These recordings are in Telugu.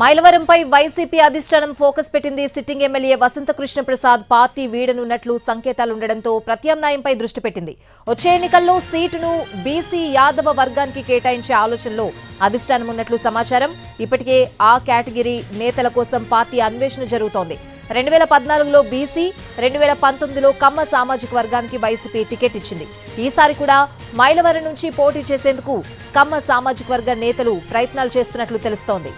మైలవరంపై వైసీపీ అధిష్టానం ఫోకస్ పెట్టింది sitting MLA Vasantha Krishnaprasad. Party వీడనున్నట్లు సంకేతాలుండడంతో ప్రత్యామ్నాయంపై దృష్టి పెట్టింది. వచ్చే ఎన్నికల్లో సీటును బీసీ యాదవ వర్గానికి కేటాయించే ఆలోచనలో అధిష్టానం ఉన్నట్లు సమాచారం. ఇప్పటికే ఆ కేటగిరీ నేతల కోసం పార్టీ అన్వేషణ జరుగుతోంది. రెండు వేల పద్నాలుగులో బీసీ రెండు వేల పంతొమ్మిదిలో కమ్మ సామాజిక వర్గానికి వైసీపీ టికెట్ ఇచ్చింది. ఈసారి కూడా మైలవరం నుంచి పోటీ చేసేందుకు కమ్మ సామాజిక వర్గ నేతలు ప్రయత్నాలు చేస్తున్నట్లు తెలుస్తోంది.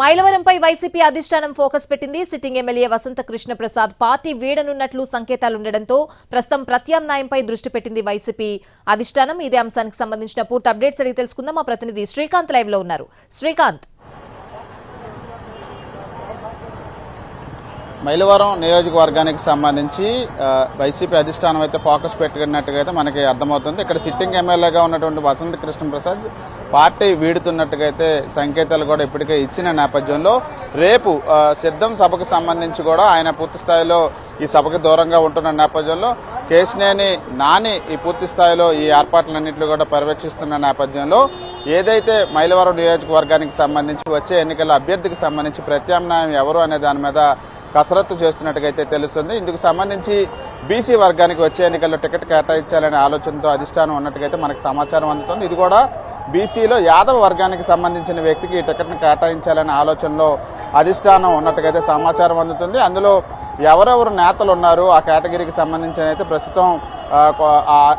మైలవరంపై వైసీపీ అధిష్టానం ఫోకస్ పెట్టింది sitting MLA Vasantha Krishna Prasad. Party వీడనున్నట్లు సంకేతాలుండడంతో ప్రస్తుతం ప్రత్యామ్నాయంపై దృష్టి పెట్టింది వైసీపీ అధిష్టానం. ఇదే అంశానికి సంబంధించిన పూర్తి అప్డేట్స్ అడిగి తెలుసుకుందాం. మా ప్రతినిధి శ్రీకాంత్ లైవ్లో ఉన్నారు. శ్రీకాంత్. మైలవరం నియోజకవర్గానికి సంబంధించి వైసీపీ అధిష్టానం అయితే ఫోకస్ పెట్టుకున్నట్టుగా అయితే మనకి అర్థమవుతుంది. ఇక్కడ సిట్టింగ్ ఎమ్మెల్యేగా ఉన్నటువంటి వసంత కృష్ణ ప్రసాద్ పార్టీ వీడుతున్నట్టుగా అయితే సంకేతాలు కూడా ఇప్పటికే ఇచ్చిన నేపథ్యంలో రేపు సిద్ధం సభకు సంబంధించి కూడా ఆయన పూర్తి స్థాయిలో ఈ సభకు దూరంగా ఉంటున్న నేపథ్యంలో కేశినేని నాని ఈ పూర్తి స్థాయిలో ఈ ఏర్పాట్లన్నింటినీ కూడా పర్యవేక్షిస్తున్న నేపథ్యంలో ఏదైతే మైలవరం నియోజకవర్గానికి సంబంధించి వచ్చే ఎన్నికల అభ్యర్థికి సంబంధించి ప్రత్యామ్నాయం ఎవరు అనే దాని మీద కసరత్తు చేస్తున్నట్టుగా అయితే తెలుస్తుంది. ఇందుకు సంబంధించి బీసీ వర్గానికి వచ్చే ఎన్నికల్లో టికెట్ కేటాయించాలనే ఆలోచనతో అధిష్టానం ఉన్నట్టుగా అయితే మనకు సమాచారం అందుతుంది. ఇది కూడా బీసీలో యాదవ వర్గానికి సంబంధించిన వ్యక్తికి ఈ టికెట్ను కేటాయించాలనే ఆలోచనలో అధిష్టానం ఉన్నట్టుగా అయితే సమాచారం అందుతుంది. అందులో ఎవరెవరు నేతలు ఉన్నారు ఆ కేటగిరీకి సంబంధించిన అయితే ప్రస్తుతం ఆ,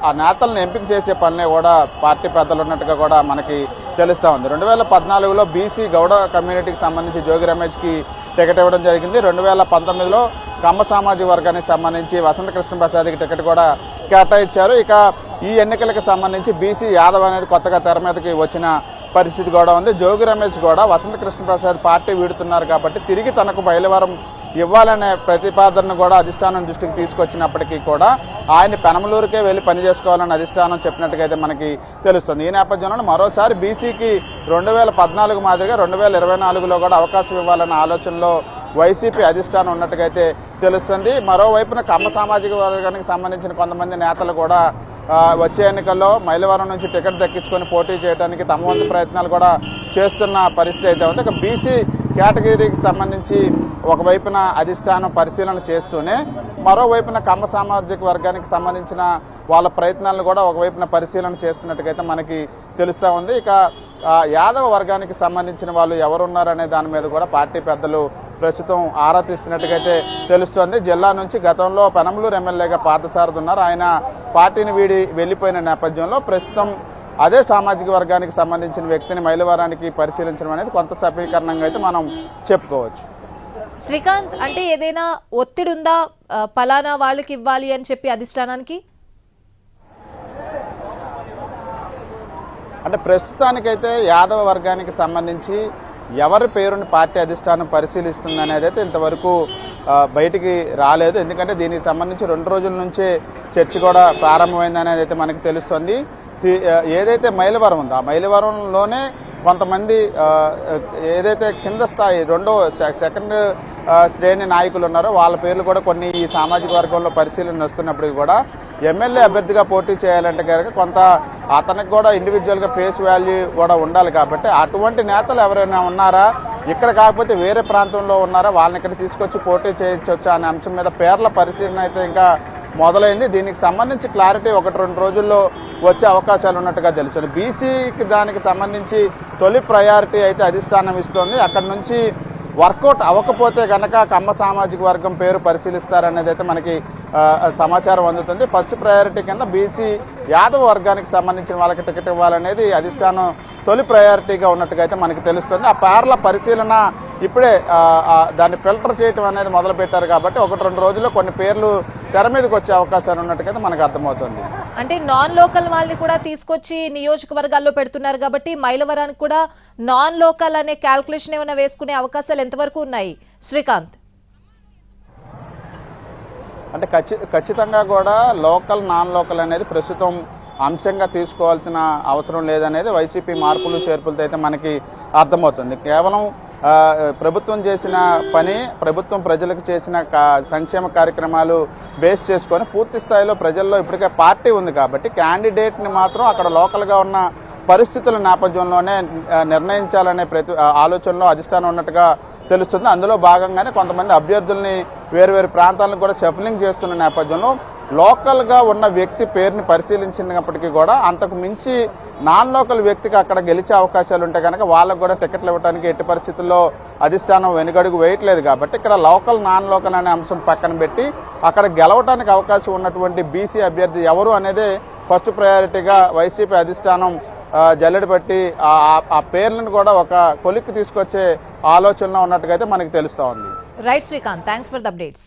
ఆ- నేతలను ఎంపిక చేసే పనిలో కూడా పార్టీ పెద్దలు ఉన్నట్టుగా కూడా మనకి తెలుస్తూ ఉంది. రెండు వేల పద్నాలుగులో బీసీ గౌడ కమ్యూనిటీకి సంబంధించి జోగి రమేష్కి టికెట్ ఇవ్వడం జరిగింది. రెండు వేల పంతొమ్మిదిలో కమ్మ సామాజిక వర్గానికి సంబంధించి వసంత కృష్ణ ప్రసాద్కి టికెట్ కూడా కేటాయించారు. ఇక ఈ ఎన్నికలకు సంబంధించి బీసీ యాదవ్ అనేది కొత్తగా తెర మీదకి వచ్చిన పరిస్థితి కూడా ఉంది. జోగి రమేష్ కూడా వసంత కృష్ణ ప్రసాద్ పార్టీ వీడుతున్నారు కాబట్టి తిరిగి తనకు బయలువారం ఇవ్వాలనే ప్రతిపాదనను కూడా అధిష్టానం దృష్టికి తీసుకొచ్చినప్పటికీ కూడా ఆయన పెనమలూరుకే వెళ్ళి పని చేసుకోవాలని అధిష్టానం చెప్పినట్టుగా అయితే మనకి తెలుస్తుంది. ఈ నేపథ్యంలో మరోసారి బీసీకి రెండు వేల పద్నాలుగు మాదిరిగా రెండు వేల ఇరవై నాలుగులో కూడా అవకాశం ఇవ్వాలన్న ఆలోచనలో వైసీపీ అధిష్టానం ఉన్నట్టుగా అయితే తెలుస్తుంది. మరోవైపున కమ్మ సామాజిక వర్గానికి సంబంధించిన కొంతమంది నేతలు కూడా వచ్చే ఎన్నికల్లో మైలవరం నుంచి టికెట్ దక్కించుకొని పోటీ చేయడానికి తమ వంతు ప్రయత్నాలు కూడా చేస్తున్న పరిస్థితి అయితే ఉంది. ఇక బీసీ కేటగిరీకి సంబంధించి ఒకవైపున అధిష్టానం పరిశీలన చేస్తూనే మరోవైపున కమ్మ సామాజిక వర్గానికి సంబంధించిన వాళ్ళ ప్రయత్నాలను కూడా ఒకవైపున పరిశీలన చేస్తున్నట్టుగైతే మనకి తెలుస్తూ ఉంది. ఇక యాదవ వర్గానికి సంబంధించిన వాళ్ళు ఎవరున్నారనే దాని మీద కూడా పార్టీ పెద్దలు ప్రస్తుతం ఆరా తీస్తున్నట్టుగైతే తెలుస్తోంది. జిల్లా నుంచి గతంలో పెనమలూరు ఎమ్మెల్యేగా పార్థసారథి ఉన్నారు ఆయన పార్టీని వీడి వెళ్ళిపోయిన నేపథ్యంలో ప్రస్తుతం అదే సామాజిక వర్గానికి సంబంధించిన వ్యక్తిని మైలవరానికి పరిశీలించడం అనేది కొంత సమీకరణంగా అయితే మనం చెప్పుకోవచ్చు. శ్రీకాంత్ అంటే ఏదైనా ఒత్తిడి ఉందా పలానా వాళ్ళకి ఇవ్వాలి అని చెప్పి అధిష్టానానికి? అంటే ప్రస్తుతానికైతే యాదవ వర్గానికి సంబంధించి ఎవరి పేరుని పార్టీ అధిష్టానం పరిశీలిస్తుంది అనేది అయితే ఇంతవరకు బయటికి రాలేదు. ఎందుకంటే దీనికి సంబంధించి రెండు రోజుల నుంచే చర్చ కూడా ప్రారంభమైంది అనేది అయితే మనకు తెలుస్తుంది ఏదైతే మైలవరం ఉందో ఆ మైలవరంలోనే కొంతమంది ఏదైతే కింద స్థాయి రెండో సెకండ్ శ్రేణి నాయకులు ఉన్నారో వాళ్ళ పేర్లు కూడా కొన్ని ఈ సామాజిక వర్గంలో పరిశీలన వస్తున్నప్పటికీ కూడా ఎమ్మెల్యే అభ్యర్థిగా పోటీ చేయాలంటే కనుక కొంత అతనికి కూడా ఇండివిజువల్గా ఫేస్ వాల్యూ కూడా ఉండాలి కాబట్టి అటువంటి నేతలు ఎవరైనా ఉన్నారా? ఇక్కడ కాకపోతే వేరే ప్రాంతంలో ఉన్నారా? వాళ్ళని ఇక్కడ తీసుకొచ్చి పోటీ చేయించవచ్చు అనే అంశం మీద పేర్ల పరిశీలన అయితే ఇంకా మొదలైంది. దీనికి సంబంధించి క్లారిటీ ఒకటి రెండు రోజుల్లో వచ్చే అవకాశాలు ఉన్నట్టుగా తెలుస్తుంది. బీసీకి దానికి సంబంధించి తొలి ప్రయారిటీ అయితే అధిష్టానం ఇస్తోంది. అక్కడ నుంచి వర్కౌట్ అవ్వకపోతే కనుక కమ్మ సామాజిక వర్గం పేరు పరిశీలిస్తారనేది అయితే మనకి సమాచారం అందుతుంది. ఫస్ట్ ప్రయారిటీ కింద బీసీ యాదవ వర్గానికి సంబంధించిన వాళ్ళకి టికెట్ ఇవ్వాలనేది అధిష్టానం తొలి ప్రయారిటీగా ఉన్నట్టుగా అయితే మనకి తెలుస్తుంది. ఆ పేర్ల పరిశీలన ఇప్పుడే దాన్ని ఫిల్టర్ చేయటం అనేది మొదలుపెట్టారు కాబట్టి ఒకటి రెండు రోజుల్లో కొన్ని పేర్లు తెర మీదకి వచ్చే అవకాశాలు ఉన్నట్టుగా మనకు అర్థమవుతుంది. అంటే నాన్ లోకల్ వాళ్ళని కూడా తీసుకొచ్చి నియోజకవర్గాల్లో పెడుతున్నారు కాబట్టి మైలవరానికి కూడా నాన్ లోకల్ అనే క్యాల్కులేషన్ ఏమైనా వేసుకునే అవకాశాలు ఎంతవరకు ఉన్నాయి? శ్రీకాంత్. అంటే ఖచ్చి ఖచ్చితంగా కూడా లోకల్ నాన్ లోకల్ అనేది ప్రస్తుతం అంశంగా తీసుకోవాల్సిన అవసరం లేదనేది వైసీపీ మార్పులు చేర్పులతో అయితే మనకి అర్థమవుతుంది. కేవలం ప్రభుత్వం చేసిన పని ప్రభుత్వం ప్రజలకు చేసిన కా- సంక్షేమ కార్యక్రమాలు బేస్ చేసుకొని పూర్తి స్థాయిలో ప్రజల్లో ఇప్పటికే పార్టీ ఉంది కాబట్టి క్యాండిడేట్ని మాత్రం అక్కడ లోకల్గా ఉన్న పరిస్థితుల నేపథ్యంలోనే నిర్ణయించాలనే ప్రతి ఆలోచనలో అధిష్టానం ఉన్నట్టుగా తెలుస్తుంది. అందులో భాగంగానే కొంతమంది అభ్యర్థుల్ని వేరువేరు ప్రాంతాలను ప్రాంతాలకు కూడా షఫలింగ్ చేస్తున్న నేపథ్యంలో లోకల్గా ఉన్న వ్యక్తి పేరుని పరిశీలించినప్పటికీ కూడా అంతకు మించి నాన్ లోకల్ వ్యక్తికి అక్కడ గెలిచే అవకాశాలు ఉంటే కనుక వాళ్ళకు కూడా టికెట్లు ఇవ్వడానికి ఎట్టి పరిస్థితుల్లో అధిష్టానం వెనుగడుగు వేయట్లేదు కాబట్టి ఇక్కడ లోకల్ నాన్ లోకల్ అనే అంశం పక్కన పెట్టి అక్కడ గెలవడానికి అవకాశం ఉన్నటువంటి బీసీ అభ్యర్థి ఎవరు అనేది ఫస్ట్ ప్రయారిటీగా వైసీపీ అధిష్టానం జల్లెడబట్టి ఆ ఆ- ఆ పేర్లను కూడా ఒక కొలిక్కి తీసుకొచ్చే ఆలోచనలో ఉన్నట్టుగా అయితే మనకి తెలుస్తూ ఉంది. Right Srikanth thanks for the updates